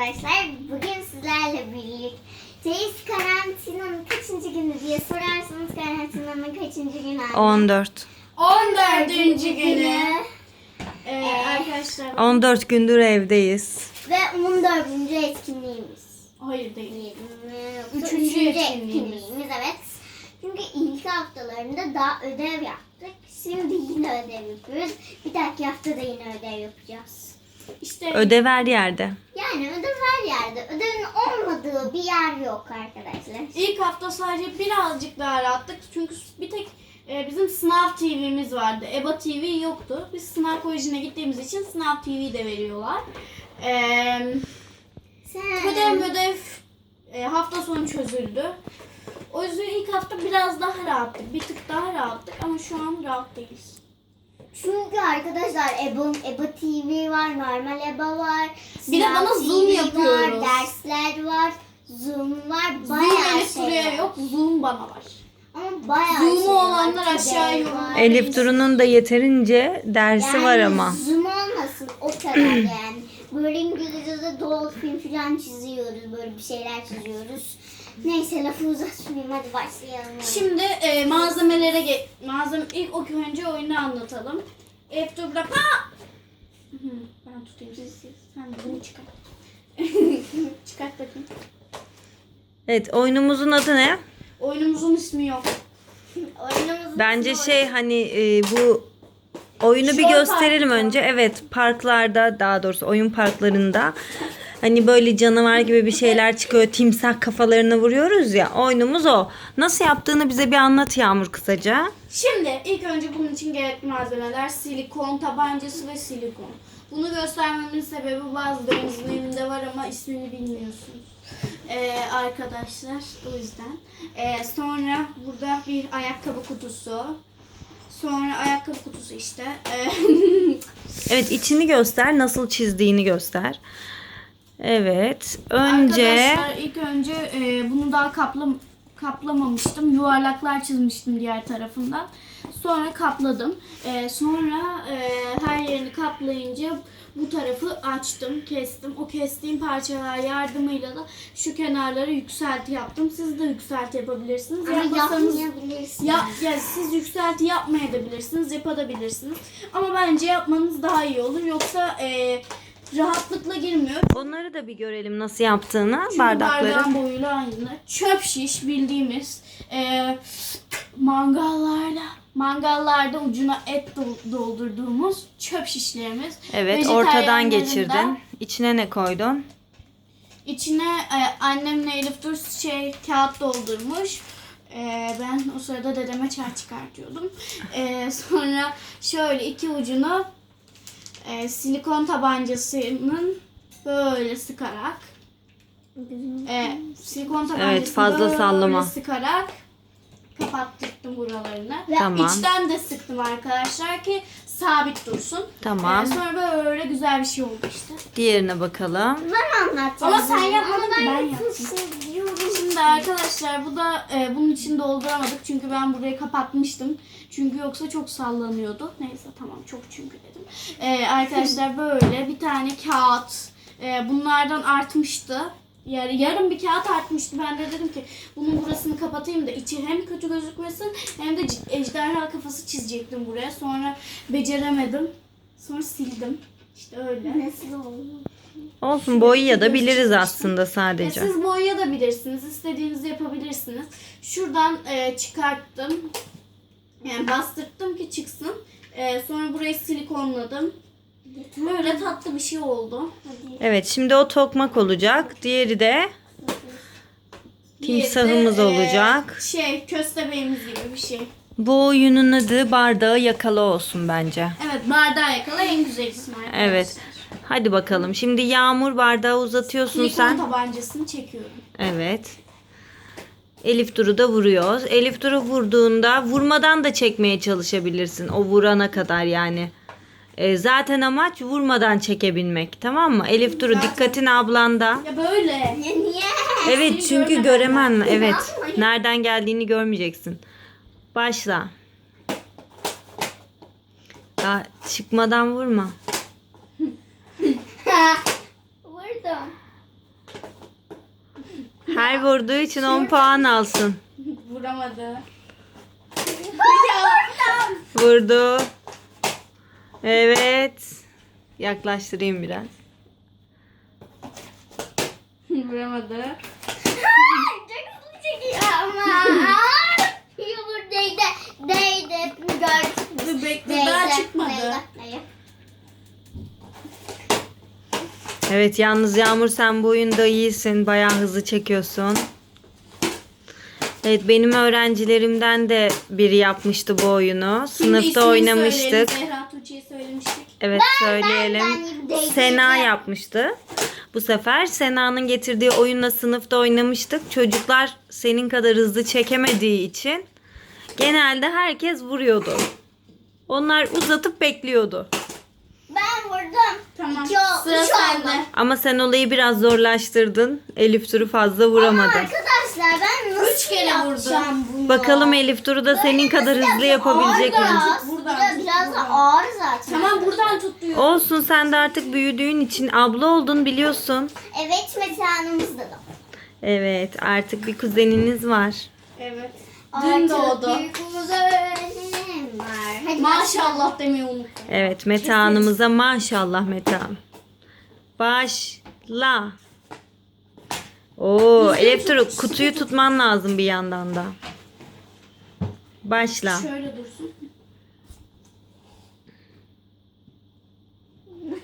arkadaşlar. Bugün sizlerle birlikteyiz. Karantinanın kaçıncı günü diye sorarsanız karantinanın kaçıncı günü? anne? 14. 14. günü. Ee, arkadaşlar 14 gündür evdeyiz. Ve 14. etkinliğimiz. hayır değil. Üçüncü üçüncü etkinliğimiz. evet. Çünkü ilk haftalarında daha ödev yaptık. Şimdi yine ödev yapıyoruz. Bir dahaki hafta da yine ödev yapacağız. İşte Ödev her yerde. Yani ödev olmadığı bir yer yok arkadaşlar. ilk hafta sadece birazcık daha rahattık. Çünkü bir tek e, bizim sınav TV'miz vardı. EBA TV yoktu. Biz sınav kolejine gittiğimiz için sınav TV de veriyorlar. Ee, Sen... ödev ödev e, hafta sonu çözüldü. O yüzden ilk hafta biraz daha rahattık. Bir tık daha rahattık ama şu an rahat değiliz. Çünkü arkadaşlar EBA, EBA TV var, normal EBA var. Bir de bana Zoom TV yapıyoruz. Var, dersler var, Zoom var, Zoom bayağı Elif şey buraya var. yok, Zoom bana var. Ama bayağı Zoom'u şey var. olanlar aşağı Ödev yorum- var. Elif Duru'nun da yeterince dersi var ama. Zoom olmasın o kadar yani. Böyle İngilizce'de dolphin falan çiziyoruz. Böyle bir şeyler çiziyoruz. Neyse lafı uzatmayayım hadi başlayalım. Şimdi e, malzemelere ge- malzeme ilk o önce oyunu anlatalım. Elif dur bırak. Aa! Hı, Ben tutayım siz, siz. Sen bunu çıkart. çıkart bakayım. Evet oyunumuzun adı ne? Oyunumuzun ismi yok. Oyunumuzun Bence ismi şey hani e, bu oyunu bir Show gösterelim parkta. önce. Evet parklarda daha doğrusu oyun parklarında hani böyle canavar gibi bir şeyler çıkıyor. Timsah kafalarını vuruyoruz ya. Oyunumuz o. Nasıl yaptığını bize bir anlat Yağmur kısaca. Şimdi ilk önce bunun için gerekli malzemeler silikon tabancası ve silikon. Bunu göstermemin sebebi bazılarınızın evinde var ama ismini bilmiyorsunuz. Ee, arkadaşlar o yüzden. Ee, sonra burada bir ayakkabı kutusu. Sonra ayakkabı kutusu işte. Ee, Evet içini göster. Nasıl çizdiğini göster. Evet. Önce Arkadaşlar ilk önce e, bunu daha kaplam kaplamamıştım. Yuvarlaklar çizmiştim diğer tarafından. Sonra kapladım. E, sonra e, her yerini kaplayınca bu tarafı açtım, kestim. O kestiğim parçalar yardımıyla da şu kenarları yükselti yaptım. Siz de yükselti yapabilirsiniz. Ama Yapmasanız yapmayabilirsin. ya, ya siz yükselti yapmayabilirsiniz, yapabilirsiniz. Ama bence yapmanız daha iyi olur. Yoksa e, rahatlıkla girmiyor. onları da bir görelim nasıl yaptığını. Çünkü bardakları. bardağın boyuyla aynı. Çöp şiş bildiğimiz e, mangallarda mangallarda ucuna et dol- doldurduğumuz çöp şişlerimiz. Evet ortadan geçirdin. İçine ne koydun? İçine e, annemle Elif Dur şey kağıt doldurmuş. E, ben o sırada dedeme çay çıkartıyordum. E, sonra şöyle iki ucunu e, silikon tabancasının böyle sıkarak e, silikon tabancasını fazla böyle sallama. sıkarak kapattırdım buralarını. Ve Tamam. İçten de sıktım arkadaşlar ki sabit dursun. Tamam. E, sonra böyle güzel bir şey oldu işte. Diğerine bakalım. Ben anlatacağım. Ama sen yapmadın ben yapmışım Şimdi arkadaşlar bu da e, bunun için dolduramadık çünkü ben burayı kapatmıştım. Çünkü yoksa çok sallanıyordu. Neyse tamam çok çünkü dedim. E, arkadaşlar böyle bir tane kağıt e, bunlardan artmıştı. Yani yarım bir kağıt artmıştı. Ben de dedim ki bunun burasını kapatayım da içi hem kötü gözükmesin hem de ejderha kafası çizecektim buraya. Sonra beceremedim. Sonra sildim. İşte öyle. Nasıl oldu? Olsun boyaya da biliriz aslında E, sadece. siz boyayabilirsiniz. istediğinizi yapabilirsiniz. Şuradan e, çıkarttım. Yani bastırttım ki çıksın. E, sonra burayı silikonladım. Böyle tatlı bir şey oldu. Evet şimdi o tokmak olacak. Diğeri de Diğeri de, Timsahımız e, olacak. Şey köstebeğimiz gibi bir şey. bu oyunun adı bardağı yakala olsun bence. Evet bardağı yakala en güzel isim arkadaşlar. Evet. Hadi bakalım. Şimdi Yağmur bardağı uzatıyorsun Silikon sen. tabancasını çekiyorum. Evet. Elif Duru da vuruyor. Elif Duru vurduğunda vurmadan da çekmeye çalışabilirsin. O vurana kadar yani. E, zaten amaç vurmadan çekebilmek. Tamam mı? Elif Duru Zaten- dikkatin ablanda. Ya böyle. Ya niye? Evet Seni çünkü göremem. ben- Evet. Nereden geldiğini görmeyeceksin. Başla. Daha çıkmadan vurma. Vurdum. Her vurduğu için 10 puan alsın. Vuramadı. Vurdu. Evet. Yaklaştırayım biraz. Vuramadı. Çok hızlı çekiyor ama. Yumur değdi. Dur bekle daha çıkmadı. Değdi. Evet yalnız Yağmur sen bu oyunda iyisin. Bayağı hızlı çekiyorsun. Evet benim öğrencilerimden de biri yapmıştı bu oyunu. Sınıfta oynamıştık. söyleyelim. Zehra Tuğçe'ye söylemiştik. Evet söyleyelim. Sena yapmıştı. Bu sefer Sena'nın getirdiği oyunla sınıfta oynamıştık. Çocuklar senin kadar hızlı çekemediği için genelde herkes vuruyordu. Onlar uzatıp bekliyordu. Vurdum. Tamam. İki ol- Sıra üç sende. oldu. Ama sen olayı biraz zorlaştırdın. Elif Turu fazla Ama vuramadı. arkadaşlar ben nasıl Üç kere yapacağım bunu? Bakalım Elif Turu da senin kadar hızlı yapabilecek mi? Biraz. Buradan Biraz, tut, biraz da buradan. ağır zaten. Tamam buradan tut diyor. Olsun sen de artık büyüdüğün için abla oldun biliyorsun. Evet metanımızda da. Evet artık bir kuzeniniz var. Evet. Dün doğdu. Var. Hadi Maşallah demeyi unuttum. Evet Meta Hanımıza maşallah Meta Hanım. Başla. Oo Elif kutuyu tut. tutman lazım bir yandan da. Başla. Şöyle dursun.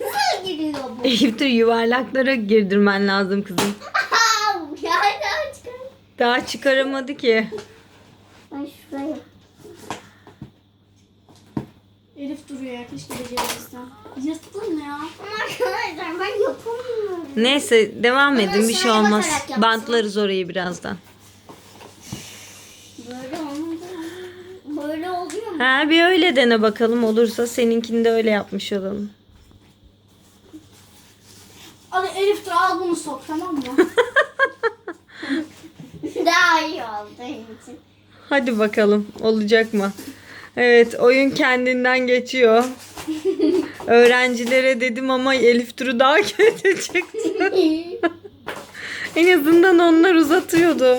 Nasıl giriyor bu? Elif yuvarlaklara girdirmen lazım kızım. Au, Yerden çıkar. Daha çıkaramadı ki. Ben şuraya. Elif duruyor ya keşke becerebilsem. Yırttın ya. Arkadaşlar ben yapamıyorum. Neyse devam Ama edin bir şey sıraya olmaz. bakarak yapsın. Bantlarız orayı birazdan. Böyle olmadı. Böyle oluyor mu? Ha bir öyle dene bakalım olursa seninkini de öyle yapmış olalım. Hadi Elif dur al bunu sok tamam mı? Daha iyi oldu benim için. Hadi bakalım olacak mı? Evet oyun kendinden geçiyor. Öğrencilere dedim ama Elif Duru daha kötü çıktı. En azından onlar uzatıyordu.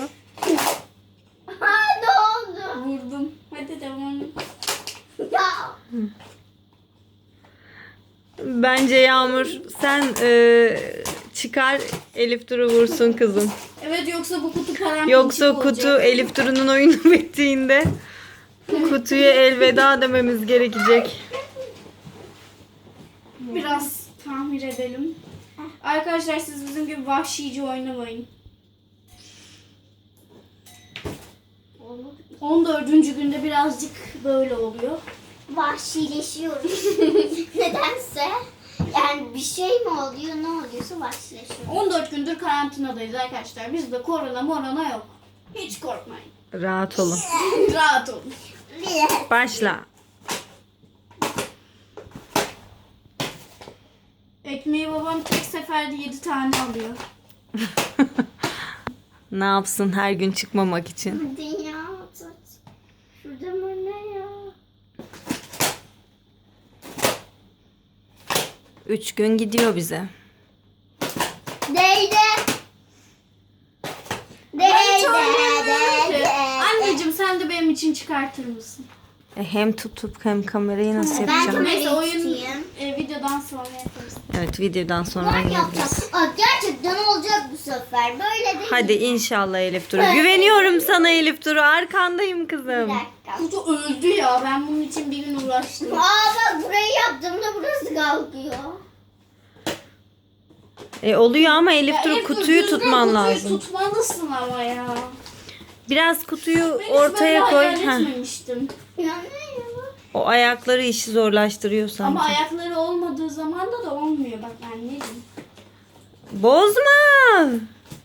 ha ne oldu? Vurdum. Hadi devam. Ya. Bence Yağmur sen e, çıkar Elif Duru vursun kızım. Evet yoksa bu kutu param Yoksa kutu Elif Duru'nun oyunu bittiğinde kutuya elveda dememiz gerekecek. Biraz tamir edelim. Arkadaşlar siz bizim gibi vahşice oynamayın. 14. günde birazcık böyle oluyor. Vahşileşiyorum. Nedense. Yani bir şey mi oluyor ne oluyorsa vahşileşiyorum. 14 gündür karantinadayız arkadaşlar. Bizde korona morona yok. Hiç korkmayın. Rahat olun. Rahat olun. Başla. Ekmeği babam tek seferde 7 tane alıyor. Ne yapsın her gün çıkmamak için? Hadi ya. tut. Şurada mı ne ya? Üç gün gidiyor bize. Değdi. Ben Değdi. Değdi. Anneciğim sen de benim için çıkartır mısın? E, hem tutup hem kamerayı nasıl Ben yapacağım? kamerayı Neyse oyun e, videodan sonra yaparız. Evet videodan sonra Ben oynayabiliriz. yapacağım. Aa, gerçekten olacak bu sefer. Böyle değil. Hadi inşallah Elif Duru. Güveniyorum sana Elif Duru. Arkandayım Bir kızım. dakika. Kutu öldü ya. Ben bunun için bir gün uğraştım. Aa bak burayı yaptığımda burası kalkıyor. E, oluyor ama Elif Ya Duru Elif, kutuyu tutman kutuyu lazım. tutmalısın ama ya. Biraz kutuyu Ben ortaya koy. hayal Heh. etmemiştim. Ya ne ya? O ayakları işi zorlaştırıyor sanki. Ama ayakları olmadığı zaman da da olmuyor. Bak anneciğim. Bozma.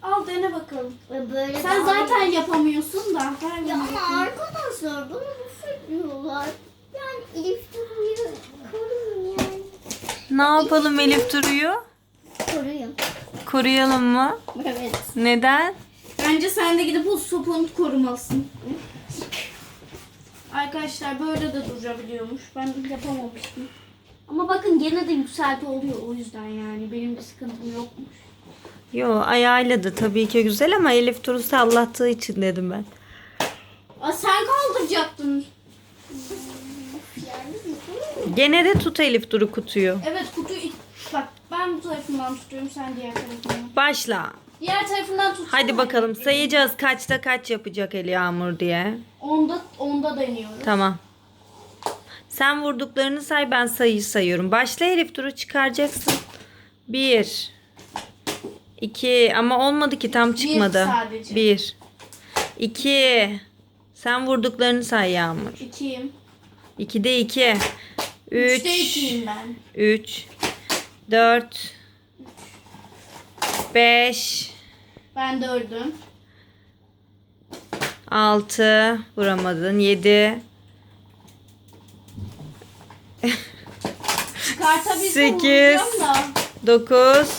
Al dene bakalım. Böyle Sen zaten iyi. yapamıyorsun da. Ya ama arkadaşlar bunu affetmiyorlar. Yani Elif Duru'yu koruyun yani. Ne yapalım Elif Duru'yu? Koruyun. Koruyalım mı? Evet. Neden? Bence sen de gidip o sopunu korumalısın. Arkadaşlar böyle de durabiliyormuş. Ben yapamamıştım. Ama bakın gene de yükselti oluyor o yüzden yani. Benim bir sıkıntım yokmuş. Yo ayağıyla da tabii ki güzel ama Elif Tur'u sallattığı için dedim ben. Aa, sen kaldıracaktın. Gene de tut Elif Tur'u kutuyu. Evet bak ben bu tarafından tutuyorum sen diğer tarafından. Başla. Diğer tarafından tut. Hadi bakalım sayacağız kaçta kaç yapacak El Yağmur diye. Onda onda deniyoruz. Tamam. Sen vurduklarını say ben sayıyı sayıyorum. Başla Elif Duru çıkaracaksın. Bir. iki ama olmadı ki tam çıkmadı. sadece. Bir. İki. Sen vurduklarını say Yağmur. İkiyim. İkide iki. Üç. Üçte ikiyim ben. Üç. Dört. Beş. Ben dördüm. Altı. Vuramadın. Yedi. Çıkartabilsem Sekiz. vuracağım da. Dokuz.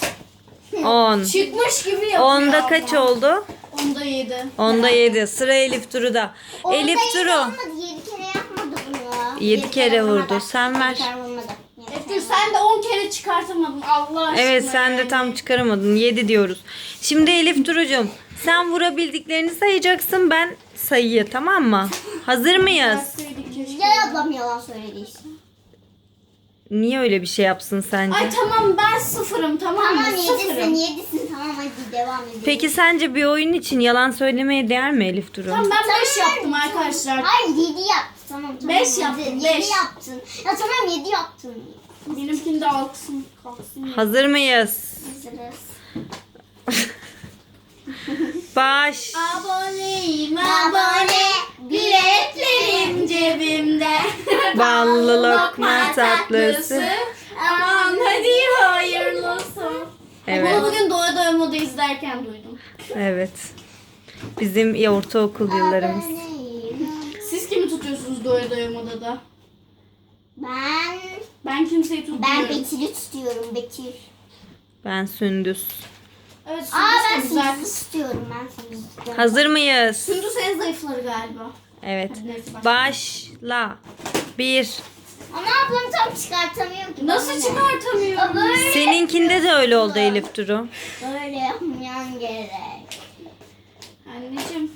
On. Çıkmış gibi yapıyor Onda ama. kaç oldu? Onda yedi. Onda 7. Sıra Elif Duru'da. Elif. Olmadı 7 kere yapmadı bunu. Yedi kere vurdu. Sen ver. Vurmadı. Yedi Eftir sen de 10 kere çıkartamadın Allah aşkına. Evet sen de tam çıkaramadın. 7 diyoruz. Şimdi Elif Duru'cum sen vurabildiklerini sayacaksın. Ben sayıyı tamam mı? Hazır mıyız? Ya ablam yalan söyledi işte. Niye öyle bir şey yapsın sence? Ay tamam ben sıfırım tamam mı? Tamam Sıfırım. yedisin yedisin tamam hadi devam edelim. Peki sence bir oyun için yalan söylemeye değer mi Elif Duru? Tamam ben 5 Tamam. yaptım arkadaşlar. Hayır 7 yaptın tamam tamam. Beş yedi. yaptım, Yedi beş. yaptın. Ya tamam 7 yaptın. Benimkinde alksın kalksın. Hazır mıyız? Hazırız. Baş. Aboneyim Abone, biletlerim cebimde. Ballı lokma tatlısı. Aman hadi hayırlı olsun. Evet. Bunu bugün Doğa Doğa Moda izlerken duydum. Evet. Bizim ya ortaokul yıllarımız. Doğa Moda'da? Ben Ben kimseyi ben tutmuyorum. Betül'ü tutuyorum Betül. Ben Sündüz. Evet Aa ben Sündüz güzel. Sündüz'ü tutuyorum ben Sündüz'ü tutuyorum. Hazır mıyız? Sündüz en zayıfları galiba. Evet. Hadi neyse başla. Bir. Ama ablam tam çıkartamıyor ki. Nasıl çıkartamıyorum? Böyle, Seninkinde de öyle oldu Elif Duru. böyle yapmayan gerek. Anneciğim.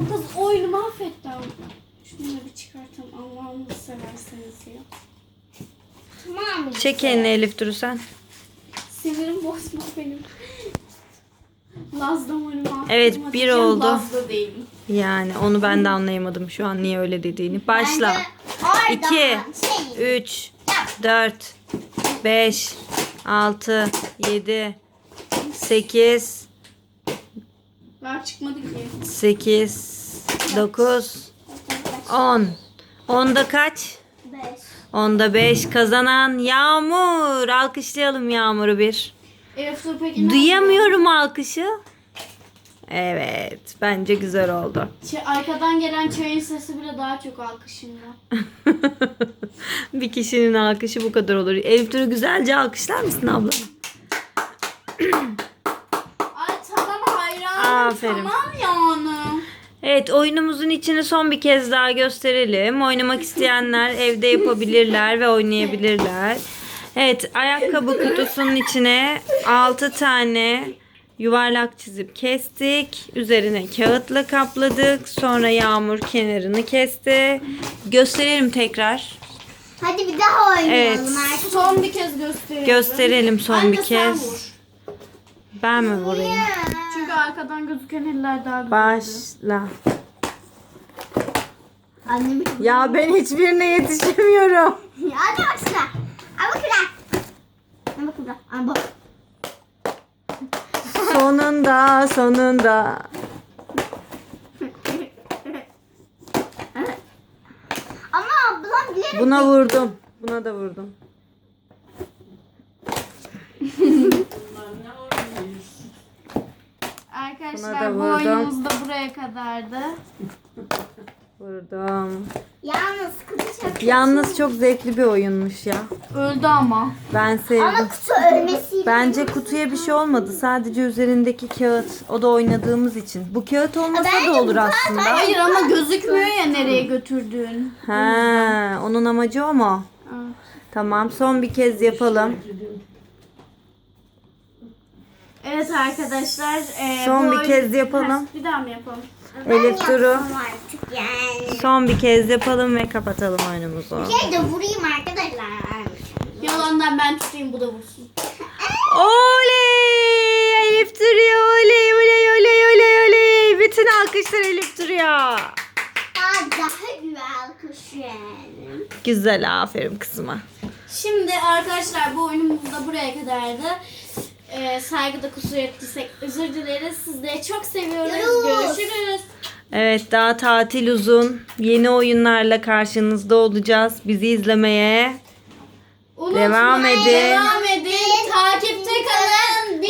Bu kız oyunu mahvetti ama. Şunu da bir çıkartalım. Allah'ını severseniz ya. Tamam? Çek elini Elif Duru sen. Sinirim bozma benim. Laz damarımı attım. Evet, bir oldu. Lazda değilim. Yani onu ben de anlayamadım şu an niye öyle dediğini. Başla. Bence oradan 2, şey, 3, 4, 5, 6, 7, 8, Ver çıkmadı ki. 8, 9, 10. Onda kaç? Beş. Onda 5 kazanan Yağmur. Alkışlayalım Yağmur'u bir. Elif dur peki ne Duyamıyorum alkışı. Evet. Bence güzel oldu. Ç- arkadan gelen çayın sesi bile daha çok alkışımda. bir kişinin alkışı bu kadar olur. Elif Duru güzelce alkışlar mısın abla? Ay tamam hayranım. Aferin. Tamam yani. Evet oyunumuzun içini son bir kez daha gösterelim. Oynamak isteyenler evde yapabilirler ve oynayabilirler. Evet ayakkabı kutusunun içine 6 tane yuvarlak çizip kestik. Üzerine kağıtla kapladık. Sonra yağmur kenarını kesti. Gösterelim tekrar. Hadi bir daha oynayalım Evet. arkadaşlar. Son bir kez gösterelim. Gösterelim son Anne bir sen kez. vur. Ben mi vurayım? Çünkü arkadan gözüken eller daha güzel. Başla. Annem. Ya ben hiçbirine yetişemiyorum. Hadi şuna. Al bak. Sonunda sonunda. Ama ablam bilerek Buna vurdum. Buna da vurdum. Buna Arkadaşlar da bu oyunumuz da buraya kadardı. Vurdum. Yalnız kutu çok Yalnız çok zevkli bir oyunmuş ya. Öldü ama. Ben sevdim. Ama kutu ölmesiyle. Bence kutuya bir şey olmadı. Sadece üzerindeki kağıt. O da oynadığımız için. Bu kağıt olmasa Bence da olur bu kağıt- aslında. Hayır ama gözükmüyor ya nereye götürdüğün. Ha, onun amacı o mu? Evet. Tamam son bir kez yapalım. Evet arkadaşlar. e, Son bir kez yapalım. Bir daha mı yapalım? Elif Duru. artık yani. Son bir kez yapalım ve kapatalım oyunumuzu. Şey de vurayım arkadaşlar. Yalandan ben tutayım bu da vursun. Oley! Elif duruyor. Oley oley oley oley oley. Bütün alkışlar Elif duruyor. Daha daha güzel kuş yani. Güzel aferin kızıma. Şimdi arkadaşlar bu oyunumuz da buraya kadardı. Ee, saygıda kusur ettiysek özür dileriz. Sizleri çok seviyoruz. Görüşürüz. Görüşürüz. Evet daha tatil uzun. Yeni oyunlarla karşınızda olacağız. Bizi izlemeye Unutmayın, Devam edin. Devam edin. Takipte kalın.